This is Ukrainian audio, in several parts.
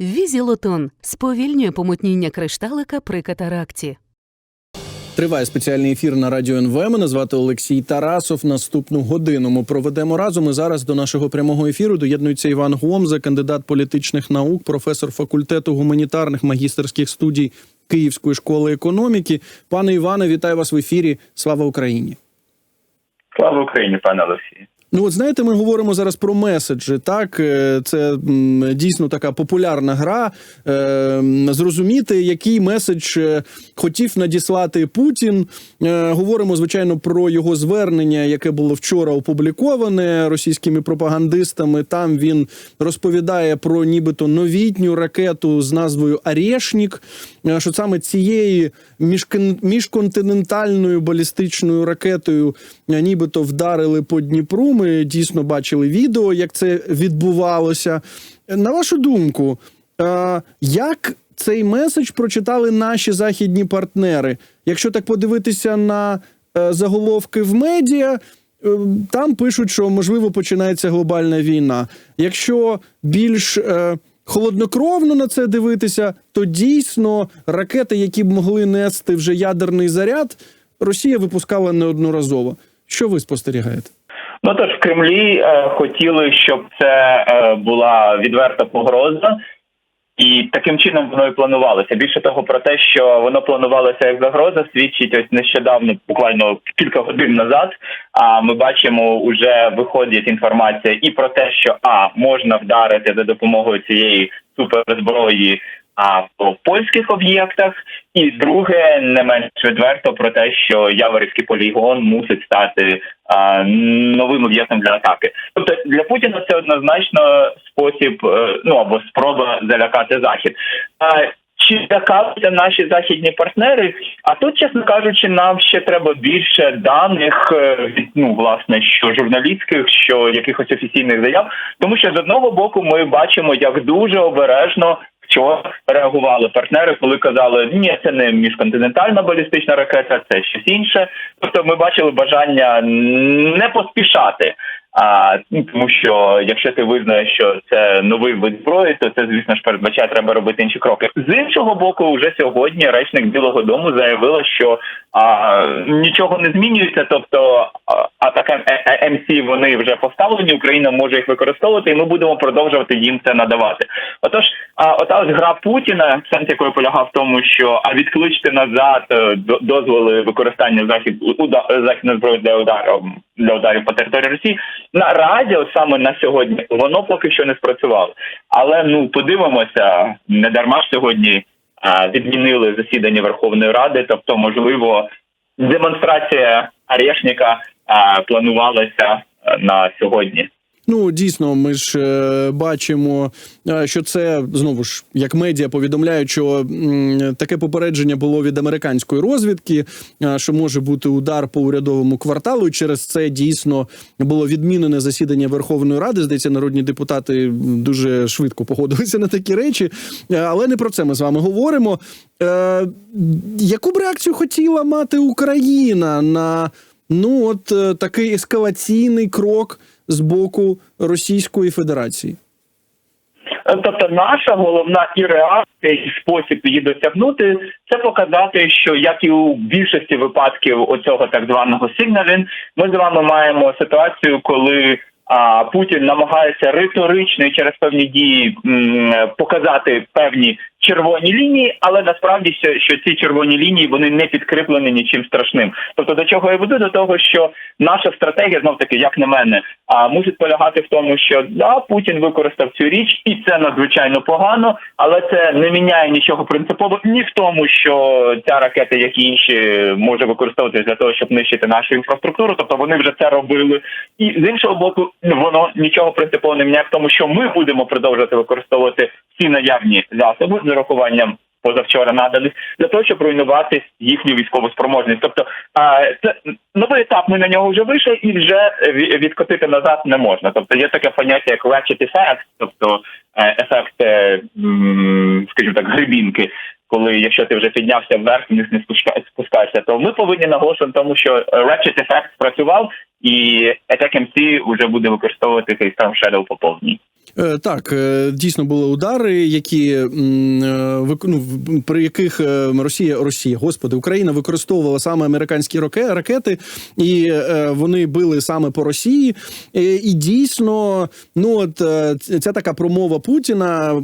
Візілотон сповільнює помутніння кришталика при катаракті. Триває спеціальний ефір на радіо НВ. Мене звати Олексій Тарасов. Наступну годину ми проведемо разом. І зараз до нашого прямого ефіру доєднується Іван Гомза, кандидат політичних наук, професор факультету гуманітарних магістерських студій Київської школи економіки. Пане Іване, вітаю вас в ефірі. Слава Україні! Слава Україні, пане Олексій. Ну, от знаєте, ми говоримо зараз про меседжі. Так, Е, це дійсно така популярна гра. Е, зрозуміти, який меседж е, хотів надіслати Путін. Говоримо, звичайно, про його звернення, яке було вчора опубліковане російськими пропагандистами. Там він розповідає про нібито новітню ракету з назвою Арєшнік. Що саме цієї міжконтинентальною балістичною ракетою нібито вдарили по Дніпру. Ми дійсно бачили відео, як це відбувалося. На вашу думку, е, як цей меседж прочитали наші західні партнери? Якщо так подивитися на е, заголовки в медіа, е, там пишуть, що можливо починається глобальна війна. Якщо більш холоднокровно на це дивитися, то дійсно ракети, які б могли нести вже ядерний заряд, Росія випускала неодноразово. Що ви спостерігаєте? Ну тож в Кремлі е, хотіли, щоб це е, була відверта погроза, і таким чином воно і планувалося. Більше того, про те, що воно планувалося як загроза, свідчить ось нещодавно, буквально кілька годин назад. А ми бачимо, уже виходить інформація і про те, що а можна вдарити за допомогою цієї суперзброї. А по польських об'єктах, і друге, не менш відверто про те, що Яворівський полігон мусить стати а, новим об'єктом для атаки. Тобто для Путіна це однозначно спосіб, е, ну або спроба залякати захід. А, чи лякалися наші західні партнери? А тут, чесно кажучи, нам ще треба більше даних, е, ну власне, що журналістських, що якихось офіційних заяв, тому що з одного боку ми бачимо, як дуже обережно Вчора реагували партнери, коли казали, ні, це не міжконтинентальна балістична ракета, це щось інше. Тобто, ми бачили бажання не поспішати. А ну, тому, що якщо ти визнаєш, що це новий вид зброї, то це звісно ж передбачає, треба робити інші кроки. З іншого боку, вже сьогодні речник Білого Дому заявила, що а, нічого не змінюється. Тобто атака МС вони вже поставлені. Україна може їх використовувати, і ми будемо продовжувати їм це надавати. Отож, а ота ось гра Путіна, сенс якої полягав в тому, що а відкличте назад е, до- дозволи використання захід уда західної зброї для ударів для ударів по території Росії. на от саме на сьогодні, воно поки що не спрацювало. Але ну подивимося, не дарма ж сьогодні а, відмінили засідання Верховної Ради, тобто, можливо, демонстрація Арешника а, планувалася на сьогодні. Ну дійсно, ми ж е, бачимо, е, що це знову ж як медіа повідомляють, що м, таке попередження було від американської розвідки, е, що може бути удар по урядовому кварталу. Через це дійсно було відмінене засідання Верховної Ради. Здається, народні депутати дуже швидко погодилися на такі речі. Е, Але не про це ми з вами говоримо. Е, яку б реакцію хотіла мати Україна на ну от е, такий ескалаційний крок? З боку Російської Федерації. Тобто, наша головна і реакція, і спосіб її досягнути, це показати, що як і у більшості випадків оцього так званого сигналін, ми з вами маємо ситуацію, коли а, Путін намагається риторично через певні дії м, показати певні червоні лінії, але насправді що, що ці червоні лінії вони не підкріплені нічим страшним. Тобто до чого я веду? До того, що наша стратегія знов таки, як на мене, а мусить полягати в тому, що да, Путін використав цю річ, і це надзвичайно погано, але це не міняє нічого принципово ні в тому, що ця ракета, як і інші, може використовуватися для того, щоб нищити нашу інфраструктуру. Тобто вони вже це робили. І з іншого боку, воно нічого принципово не міняє в тому, що ми будемо продовжувати використовувати всі наявні засоби з урахуванням позавчора наданих для того, щоб руйнувати їхню військову спроможність. Тобто, це новий етап. Ми на нього вже вийшли, і вже ві- відкотити назад не можна. Тобто є таке поняття як ratchet effect, тобто е, ефект, е, скажімо так, грибінки. Коли якщо ти вже піднявся вверх, вниз не спуска- спускаєшся, то ми повинні наголошувати на тому, що ratchet effect спрацював, і Attack MC вже буде використовувати цей Storm Shadow по повній. Е, Так, е, дійсно були удари, які е, ну, при яких Росія, Росія, господи, Україна використовувала саме американські ракети, і вони били саме по Росії. І дійсно, ну от ця така промова Путіна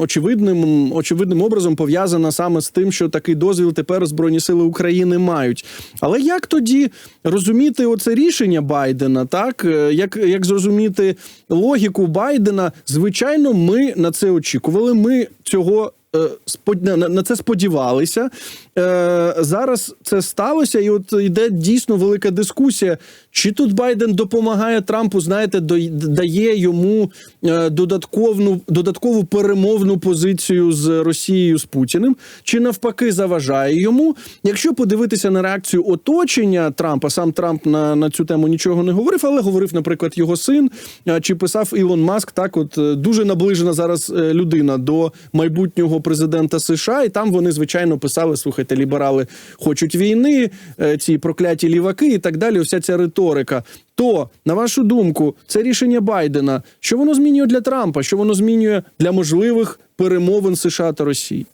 очевидним, очевидним образом пов'язана саме з тим, що такий дозвіл тепер Збройні сили України мають. Але як тоді розуміти оце рішення Байдена? Так як, як зрозуміти логіку Байдена? Звичайно, ми на це очікували. Ми цього. е, На це сподівалися. Е, Зараз це сталося, і от йде дійсно велика дискусія. Чи тут Байден допомагає Трампу, знаєте, дає йому е, додатковну додаткову перемовну позицію з Росією з Путіним, чи навпаки заважає йому? Якщо подивитися на реакцію оточення Трампа, сам Трамп на, на цю тему нічого не говорив, але говорив, наприклад, його син, е, чи писав Ілон Маск, так от е, дуже наближена зараз людина до майбутнього президента США, і там вони звичайно писали: слухайте, ліберали хочуть війни, е, ці прокляті ліваки і так далі. Вся ця риторика. То, на вашу думку, це рішення Байдена, що воно змінює для Трампа, що воно змінює для можливих перемовин США та Росії?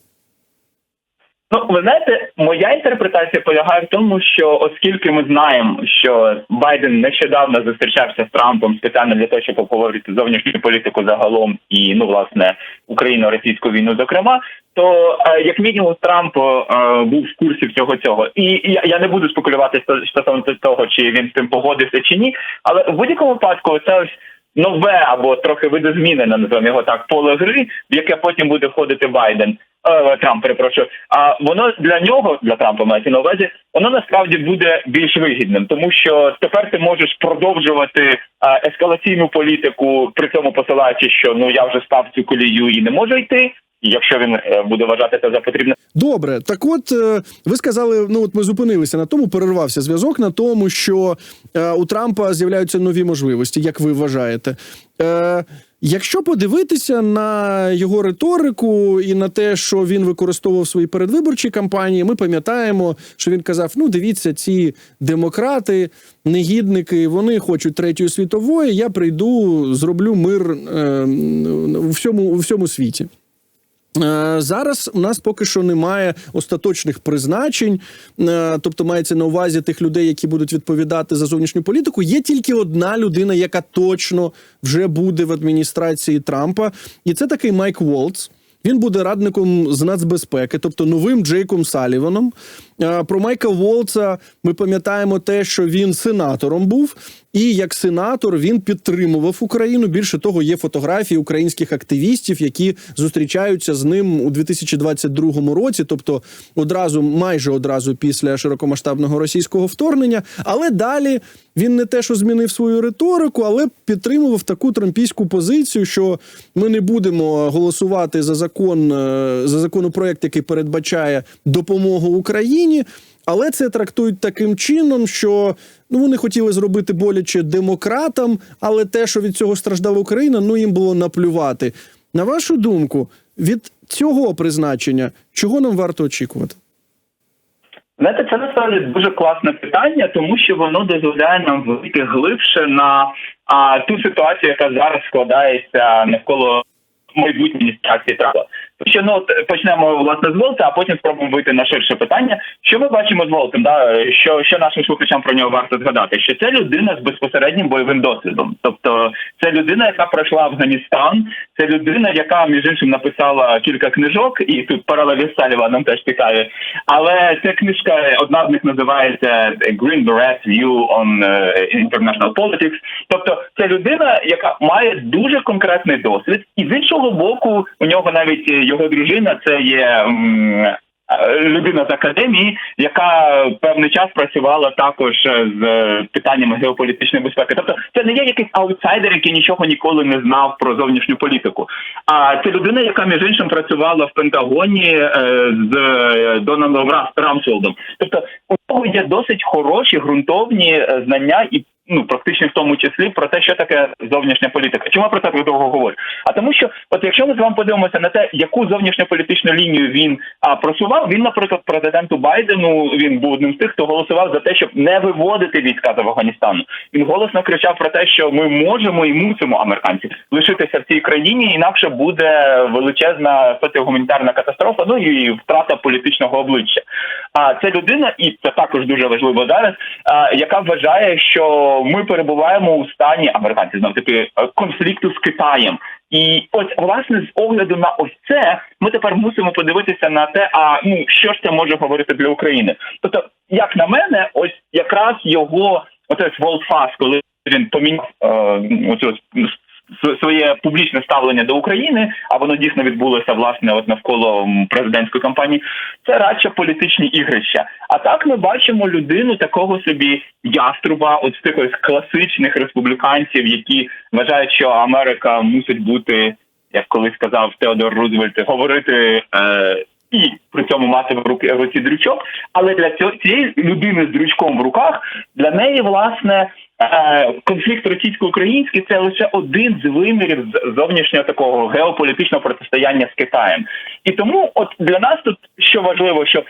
Ну, ви знаєте, моя інтерпретація полягає в тому, що оскільки ми знаємо, що Байден нещодавно зустрічався з Трампом спеціально для того, щоб обговорити зовнішню політику загалом і ну власне україно-російську війну, зокрема, то е, як мінімум Трамп е, був в курсі всього цього, і я, я не буду спекулювати сто- стосовно того, чи він з цим погодився чи ні, але в будь-якому випадку це ось нове або трохи видозмінене, називаємо його так, поле гри, в яке потім буде входити Байден. Е, Трамп, перепрошую. А воно для нього, для Трампа мається на увазі, воно насправді буде більш вигідним, тому що тепер ти можеш продовжувати е, ескалаційну політику, при цьому посилаючи, що ну я вже став цю колію і не можу йти. Якщо він е, буде вважати це за потрібне, Добре, так от е, ви сказали, ну от ми зупинилися на тому, перервався зв'язок на тому, що е, у Трампа з'являються нові можливості, як ви вважаєте. Якщо подивитися на його риторику і на те, що він використовував в своїй передвиборчій кампанії, ми пам'ятаємо, що він казав: ну дивіться, ці демократи, негідники, вони хочуть третьої світової. Я прийду, зроблю мир е, у всьому, у всьому світі. Е, Зараз у нас поки що немає остаточних призначень, е, тобто мається на увазі тих людей, які будуть відповідати за зовнішню політику. Є тільки одна людина, яка точно вже буде в адміністрації Трампа, і це такий Майк Волц. Він буде радником з нацбезпеки, тобто новим Джейком Саліваном. Е, Про Майка Волца ми пам'ятаємо те, що він сенатором був, і як сенатор він підтримував Україну. Більше того, є фотографії українських активістів, які зустрічаються з ним у 2022 році, тобто одразу, майже одразу після широкомасштабного російського вторгнення. Але далі він не те, що змінив свою риторику, але підтримував таку трампійську позицію, що ми не будемо голосувати за закон е, за законопроект, який передбачає допомогу Україні. Але це трактують таким чином, що ну вони хотіли зробити боляче демократам, але те, що від цього страждала Україна, ну їм було наплювати. На вашу думку, від цього призначення чого нам варто очікувати? Знаєте, це насправді дуже класне питання, тому що воно дозволяє нам вийти глибше на а, ту ситуацію, яка зараз складається навколо майбутньої адміністрації Трампа. Що ну почнемо власне з Волта, а потім спробуємо вийти на ширше питання. Що ми бачимо з Волтом? Да? Що, що нашим слухачам про нього варто згадати? Що це людина з безпосереднім бойовим досвідом. Тобто це людина, яка пройшла Афганістан, це людина, яка між іншим написала кілька книжок, і тут паралелі з Саліваном теж цікаві. Але ця книжка, одна з них називається Green Beret View on е, International Politics. Тобто це людина, яка має дуже конкретний досвід, і з іншого боку, у нього навіть е, його дружина це є. Людина з академії, яка певний час працювала також е, з питаннями геополітичної безпеки. Тобто, це не є якийсь аутсайдер, який нічого ніколи не знав про зовнішню політику. А це людина, яка між іншим працювала в Пентагоні е, з е, Дональдом Ра- Рамсфілдом. Тобто, у нього є досить хороші ґрунтовні знання і Ну, практично в тому числі про те, що таке зовнішня політика. Чому я про це довго говорю? А тому, що от якщо ми з вами подивимося на те, яку зовнішньополітичну лінію він а, просував, він, наприклад, президенту Байдену він був одним з тих, хто голосував за те, щоб не виводити війська з Афганістану. Він голосно кричав про те, що ми можемо і мусимо американці лишитися в цій країні, інакше буде величезна соціогуманітарна катастрофа. Ну і втрата політичного обличчя. А це людина, і це також дуже важливо зараз. А, яка вважає, що ми перебуваємо у стані американці знов таки конфлікту з Китаєм. І от власне з огляду на ось це ми тепер мусимо подивитися на те, а ну що ж це може говорити для України. Тобто, як на мене, ось якраз його оце волфас, коли він поміняв е, оцю своє публічне ставлення до України, а воно дійсно відбулося власне от навколо президентської кампанії. Це радше політичні ігрища. А так ми бачимо людину такого собі яструба, от з ось класичних республіканців, які вважають, що Америка мусить бути, як колись сказав Теодор Рузвельт, говорити. Е, і при цьому мати в руки в руці дрючок, але для цього цієї людини з дрючком в руках для неї власне конфлікт російсько-український це лише один з вимірів зовнішнього такого геополітичного протистояння з Китаєм. І тому, от для нас тут що важливо, що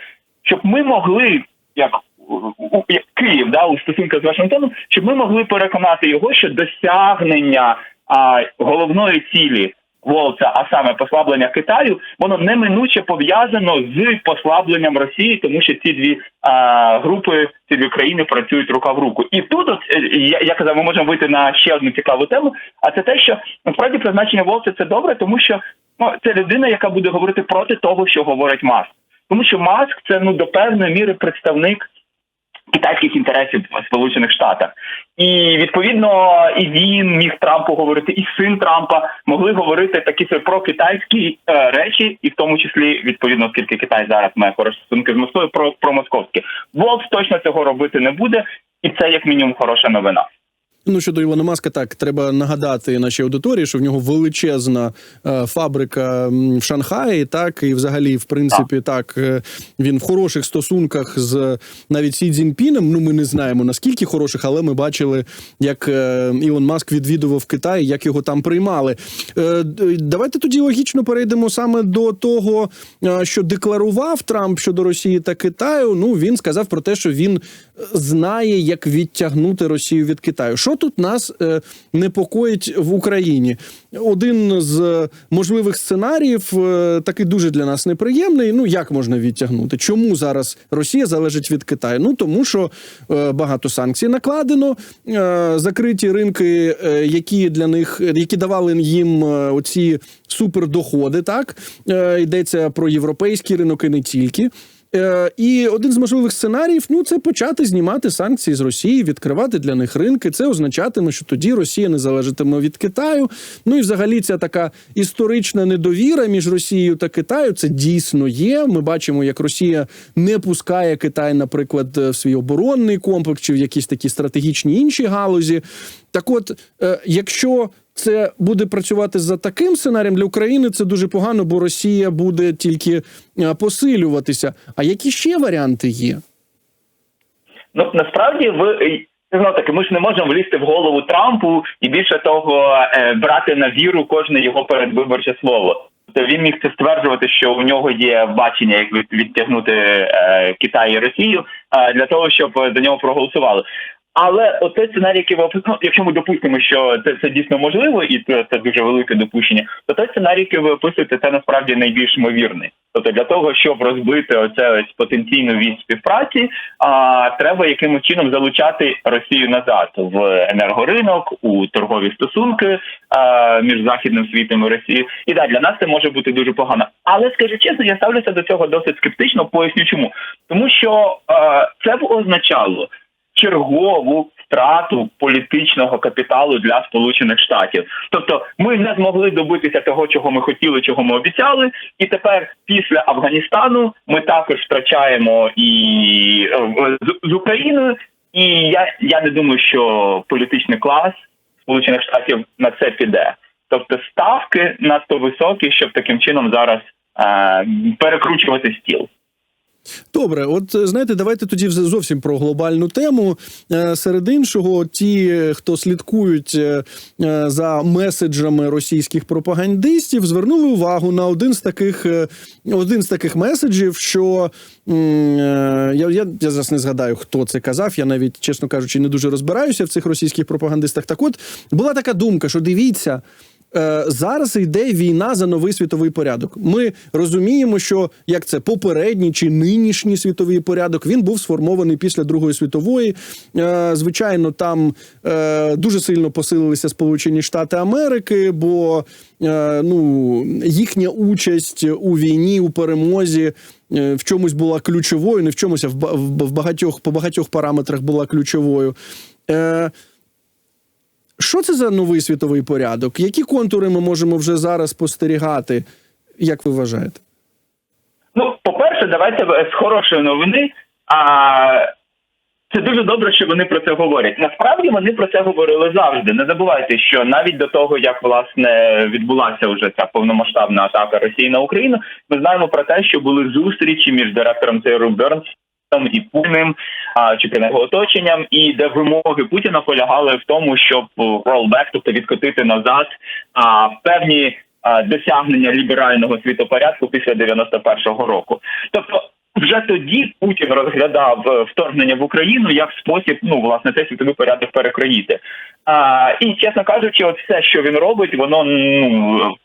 щоб ми могли як як Київ да у стосунках з Вашингтоном, щоб ми могли переконати його, що досягнення а, головної цілі Волца, а саме послаблення Китаю, воно неминуче пов'язано з послабленням Росії, тому що ці дві а, групи, ці дві країни працюють рука в руку. І тут, от е, я, я казав, ми можемо вийти на ще одну цікаву тему. А це те, що насправді призначення Волця це добре, тому що ну це людина, яка буде говорити проти того, що говорить Маск. Тому що Маск це ну до певної міри представник китайських інтересів в Сполучених Штатах, і відповідно і він міг Трампу говорити, і син Трампа могли говорити такі про китайські е, речі, і в тому числі відповідно, оскільки Китай зараз має хороші стосунки з Москвою, про, про московські. Волкс точно цього робити не буде, і це як мінімум хороша новина. Ну щодо Ілона Маска, так треба нагадати нашій аудиторії, що в нього величезна е, фабрика в Шанхаї, так і взагалі, в принципі, так е, він в хороших стосунках з навіть Сі Цзіньпіном. Ну ми не знаємо наскільки хороших, але ми бачили, як е, Ілон Маск відвідував Китай, як його там приймали. Е, давайте тоді логічно перейдемо саме до того, е, що декларував Трамп щодо Росії та Китаю. Ну він сказав про те, що він знає, як відтягнути Росію від Китаю. Що тут нас е, непокоїть в Україні? Один з е, можливих сценаріїв, е, такий дуже для нас неприємний. Ну як можна відтягнути? Чому зараз Росія залежить від Китаю? Ну тому що багато санкцій накладено, закриті ринки, які для них які давали їм оці супердоходи. Так йдеться про європейський ринок і не тільки. Е, І один з можливих сценаріїв ну це почати знімати санкції з Росії, відкривати для них ринки. Це означатиме, що тоді Росія не залежатиме від Китаю. Ну і взагалі ця така історична недовіра між Росією та Китаю. Це дійсно є. Ми бачимо, як Росія не пускає Китай, наприклад, в свій оборонний комплекс чи в якісь такі стратегічні інші галузі. Так, от, е, якщо це буде працювати за таким сценарієм для України, це дуже погано, бо Росія буде тільки е, посилюватися. А які ще варіанти є? Ну насправді ви знов таки, ми ж не можемо влізти в голову Трампу і більше того е, брати на віру кожне його передвиборче слово. Тобто він міг це стверджувати, що у нього є бачення, як відтягнути е, Китай і Росію е, для того, щоб за нього проголосували. Але оцей сценарій, який ви описали, якщо ми допустимо, що це, це дійсно можливо, і це, це дуже велике допущення, то той сценарій, який ви описуєте, це насправді найбільш ймовірний. Тобто для того, щоб розбити оце ось потенційну від співпраці, а треба якимось чином залучати Росію назад в енергоринок, у торгові стосунки а, між західним світом і Росією. І да, для нас це може бути дуже погано. Але скажу чесно, я ставлюся до цього досить скептично. Поясню чому, тому що а, це б означало чергову втрату політичного капіталу для Сполучених Штатів. Тобто, ми не змогли добитися того, чого ми хотіли, чого ми обіцяли, і тепер після Афганістану ми також втрачаємо і е, з, з Україною. І я, я не думаю, що політичний клас Сполучених Штатів на це піде. Тобто ставки надто високі, щоб таким чином зараз е, перекручувати стіл. Добре, от е, знаєте, давайте тоді зовсім про глобальну тему. Е, Серед іншого, ті, хто слідкують е, за меседжами російських пропагандистів, звернули увагу на один з таких один з таких меседжів, що я, я, я зараз не згадаю, хто це казав. Я навіть, чесно кажучи, не дуже розбираюся в цих російських пропагандистах. Так, от була така думка, що дивіться. Е, Зараз йде війна за новий світовий порядок. Ми розуміємо, що як це попередній чи нинішній світовий порядок він був сформований після Другої світової. Е, Звичайно, там е, дуже сильно посилилися Сполучені Штати Америки, бо ну їхня участь у війні у перемозі в чомусь була ключовою, не в чомусь, а в багатьох по багатьох параметрах була ключовою. Що це за новий світовий порядок? Які контури ми можемо вже зараз спостерігати? Як ви вважаєте? Ну, по-перше, давайте з хорошої новини. А це дуже добре, що вони про це говорять. Насправді вони про це говорили завжди. Не забувайте, що навіть до того, як власне відбулася вже ця повномасштабна атака Росії на Україну, ми знаємо про те, що були зустрічі між директором ЦРУ Бернсом і Путіним, а чи його оточенням, і де вимоги Путіна полягали в тому, щоб rollback, тобто відкотити назад а, певні а, досягнення ліберального світопорядку після 91-го року. Тобто. Вже тоді Путін розглядав е, вторгнення в Україну як спосіб, ну власне, цей світовий порядок перекроїти. А, і чесно кажучи, от все, що він робить, воно ну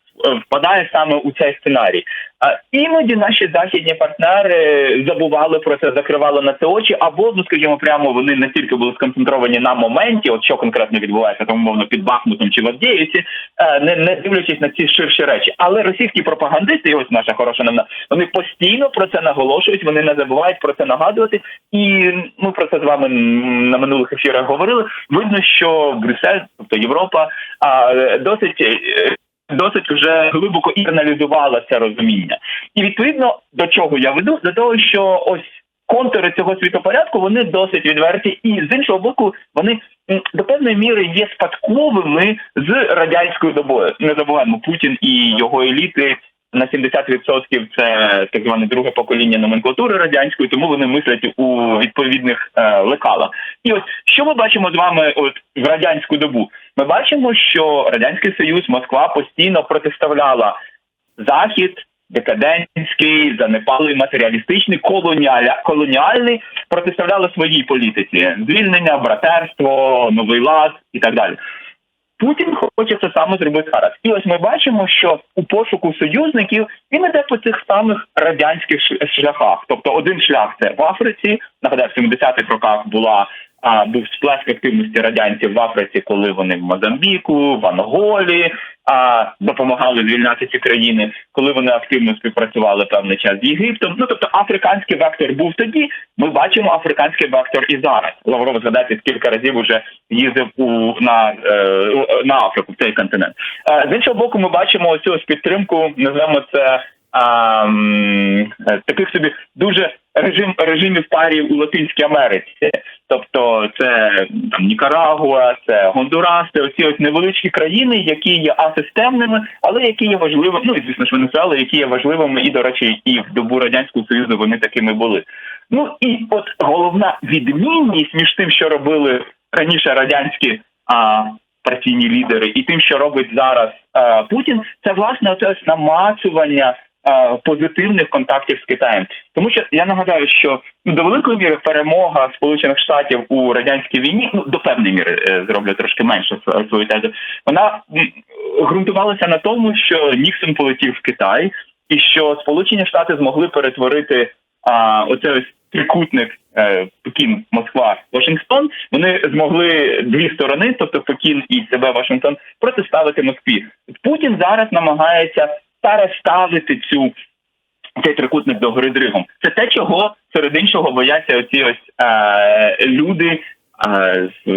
впадає саме у цей сценарій. А іноді наші західні партнери забували про це, закривали на це очі, або ну скажімо, прямо вони настільки були сконцентровані на моменті, от що конкретно відбувається там умовно під Бахмутом чи в Авдіївці, е, не, не дивлячись на ці ширші речі. Але російські пропагандисти, і ось наша хороша новина, вони постійно про це наголошують, вони не забувають про це нагадувати. І ми про це з вами на минулих ефірах говорили. Видно, що Брюссель, тобто Європа, досить. Досить вже глибоко інтерналізувала це розуміння, і відповідно до чого я веду? До того, що ось контури цього світопорядку вони досить відверті, і з іншого боку, вони до певної міри є спадковими з радянською добою. Не забуваємо Путін і його еліти. На 70% це так зване друге покоління номенклатури радянської, тому вони мислять у відповідних е, лекалах. І ось що ми бачимо з вами, от в радянську добу? Ми бачимо, що радянський союз Москва постійно протиставляла захід. Декадентський, занепалий, матеріалістичний, колоніальний протиставляли своїй політиці: звільнення, братерство, новий лад і так далі. Путін хоче це саме зробити зараз. І ось ми бачимо, що у пошуку союзників він іде по цих самих радянських шляхах. Тобто, один шлях це в Африці. Нагадаю, в 70-х роках була а, був сплеск активності радянців в Африці, коли вони в Мозамбіку, в Анголі а, допомагали звільняти ці країни, коли вони активно співпрацювали певний час з Єгиптом. Ну тобто африканський вектор був тоді. Ми бачимо африканський вектор і зараз. Лавров згадайте, скільки разів уже їздив у на, е, на Африку в цей континент. Е, з іншого боку, ми бачимо ось підтримку, називаємо це. А, е, таких собі дуже режим режимів парів у Латинській Америці, тобто це там Нікарагуа, це Гондурас, це оці ось невеличкі країни, які є асистемними, але які є важливими. Ну і звісно ж Венесуела, які є важливими, і до речі, і в добу радянського союзу вони такими були. Ну і от головна відмінність між тим, що робили раніше радянські а, партійні лідери, і тим, що робить зараз а, Путін, це власне оце ось намацування позитивних контактів з Китаєм. Тому що я нагадаю, що ну, до великої міри перемога Сполучених Штатів у радянській війні, ну до певної міри е, зроблю трошки менше св- свою тезу, вона ґрунтувалася на тому, що Ніксон полетів в Китай, і що Сполучені Штати змогли перетворити а, оце ось трикутник е, Пекін, Москва, Вашингтон. Вони змогли дві сторони, тобто Пекін і себе Вашингтон, протиставити Москві. Pутін зараз намагається переставити цю цей трикутник до гори дригом. Це те, чого серед іншого бояться оці ось е, люди. е, з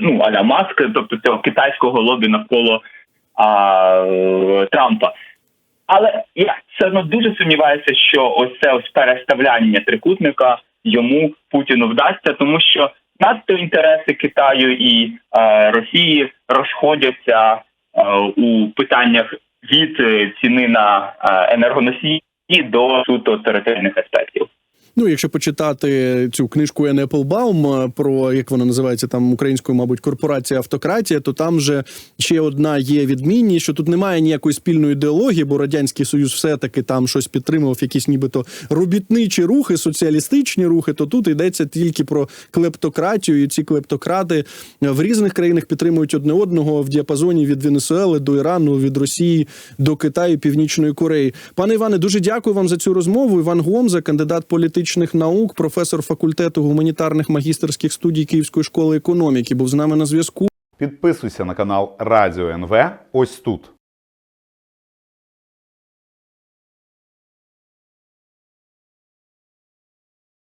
ну аля Маск, тобто цього китайського лобі навколо а, Трампа. Але я все одно дуже сумніваюся, що ось це ось переставляння трикутника йому Путіну вдасться, тому що надто інтереси Китаю і е, Росії розходяться е, у питаннях від е, ціни на е, енергоносії до суто територіальних аспектів. Ну, якщо почитати цю книжку Ен Еплбаум е, про як вона називається там українською, мабуть, корпорація автократія, то там же ще одна є відмінність, що тут немає ніякої спільної ідеології, бо радянський союз все-таки там щось підтримував, якісь нібито робітничі рухи, соціалістичні рухи. То тут йдеться тільки про клептократію, і ці клептократи в різних країнах підтримують одне одного в діапазоні від Венесуели до Ірану, від Росії до Китаю, Північної Кореї. Пане Іване, дуже дякую вам за цю розмову. Іван Гомза, кандидат політичних наук, професор факультету гуманітарних магістерських студій Київської школи економіки, був з нами на зв'язку. Підписуйся на канал Радіо НВ ось тут.